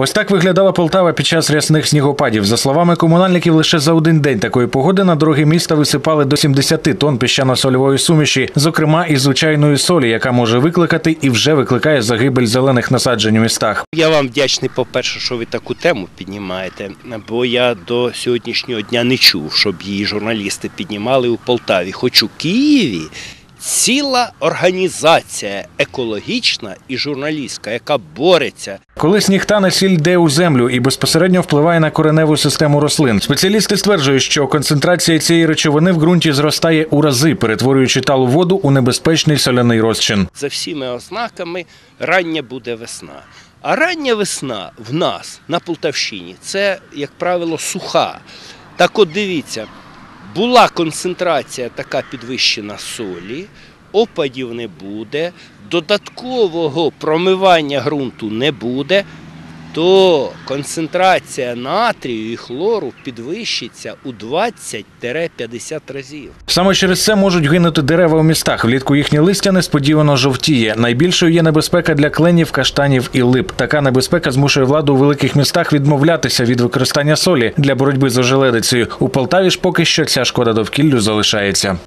Ось так виглядала Полтава під час рясних снігопадів. За словами комунальників, лише за один день такої погоди на дороги міста висипали до 70 тонн піщано-сольової суміші, зокрема і звичайної солі, яка може викликати і вже викликає загибель зелених насаджень у містах. Я вам вдячний, по-перше, що ви таку тему піднімаєте, бо я до сьогоднішнього дня не чув, щоб її журналісти піднімали у Полтаві. Хоч у Києві ціла організація екологічна і журналістська, яка бореться Коли сніг тане, сіль йде у землю і безпосередньо впливає на кореневу систему рослин. Спеціалісти стверджують, що концентрація цієї речовини в ґрунті зростає у рази, перетворюючи талу воду у небезпечний соляний розчин. за всіми ознаками рання буде весна. А рання весна в нас на Полтавщині це, як правило, суха. Так от дивіться, була концентрація така підвищена солі, опадів не буде, додаткового промивання ґрунту не буде, то концентрація натрію і хлору підвищиться у 20-50 разів. Саме через це можуть гинути дерева у містах. Влітку їхнє листя несподівано жовтіє. Найбільшою є небезпека для кленів, каштанів і лип. Така небезпека змушує владу у великих містах відмовлятися від використання солі для боротьби з ожеледицею. У Полтаві ж поки що ця шкода довкіллю залишається.